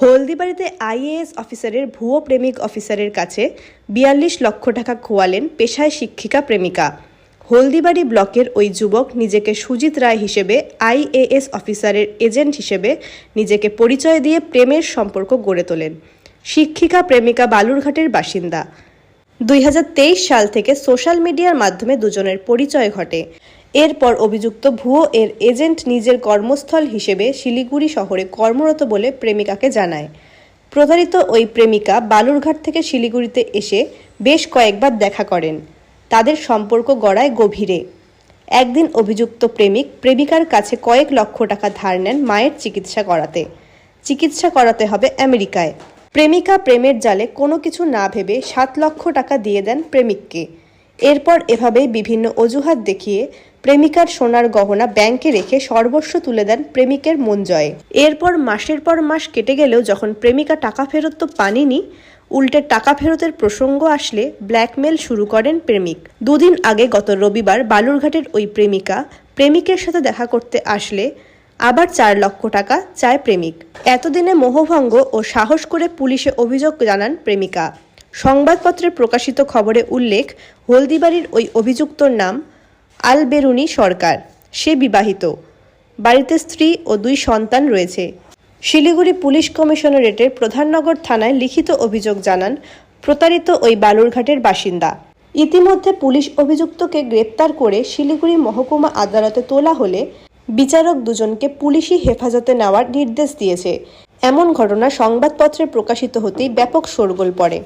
হলদিবাড়িতে IAS অফিসারের ভুয়ো প্রেমিক অফিসারের কাছে বিয়াল্লিশ লক্ষ টাকা খোয়ালেন পেশায় শিক্ষিকা প্রেমিকা। হলদিবাড়ি ব্লকের ওই যুবক নিজেকে সুজিত রায় হিসেবে, আইএএস অফিসারের এজেন্ট হিসেবে নিজেকে পরিচয় দিয়ে প্রেমের সম্পর্ক গড়ে তোলেন। শিক্ষিকা প্রেমিকা বালুরঘাটের বাসিন্দা। দুই হাজার তেইশ সাল থেকে সোশ্যাল মিডিয়ার মাধ্যমে দুজনের পরিচয় ঘটে। এরপর অভিযুক্ত ভুয়ো এর এজেন্ট নিজের কর্মস্থল হিসেবে শিলিগুড়ি শহরে কর্মরত বলে প্রেমিকাকে জানায়। প্রতারিত ওই প্রেমিকা বালুরঘাট থেকে শিলিগুড়িতে এসে বেশ কয়েকবার দেখা করেন। তাদের সম্পর্ক গড়ায় গভীরে। একদিন অভিযুক্ত প্রেমিক প্রেমিকার কাছে কয়েক লক্ষ টাকা ধার নেন মায়ের চিকিৎসা করাতে। চিকিৎসা করাতে হবে আমেরিকায়। প্রেমিকা প্রেমের জালে কোনো কিছু না ভেবে সাত লক্ষ টাকা দিয়ে দেন প্রেমিককে। এরপর এভাবেই বিভিন্ন অজুহাত দেখিয়ে প্রেমিকার সোনার গহনা ব্যাংকে রেখে সর্বস্ব তুলে দেন প্রেমিকের মন জয়ে। এরপর মাসের পর মাস কেটে গেলেও যখন প্রেমিকা টাকা ফেরত তো পানিনি, উল্টে টাকা ফেরতের প্রসঙ্গ আসলে ব্ল্যাকমেল শুরু করেন প্রেমিক। দুদিন আগে গত রবিবার বালুরঘাটের ওই প্রেমিকা প্রেমিকের সাথে দেখা করতে আসলে আবার চার লক্ষ টাকা চায় প্রেমিক। এতদিনে মোহভঙ্গ ও সাহস করে পুলিশে অভিযোগ জানান প্রেমিকা। সংবাদপত্রে প্রকাশিত খবরে উল্লেখ, হলদিবাড়ির ওই অভিযুক্তর নাম আলবেরুনি সরকার, সে বিবাহিত। বাড়িতে স্ত্রী ও দুই সন্তান রয়েছে। শিলিগুড়ি পুলিশ কমিশনারেটের প্রধাননগর থানায় লিখিত অভিযোগ জানান প্রতারিত ওই বালুরঘাটের বাসিন্দা। ইতিমধ্যে পুলিশ অভিযুক্তকে গ্রেপ্তার করে শিলিগুড়ি মহকুমা আদালতে তোলা হলে বিচারক দুজনকে পুলিশি হেফাজতে নেওয়ার নির্দেশ দিয়েছে। এমন ঘটনা সংবাদপত্রে প্রকাশিত হতেই ব্যাপক শোরগোল পড়ে।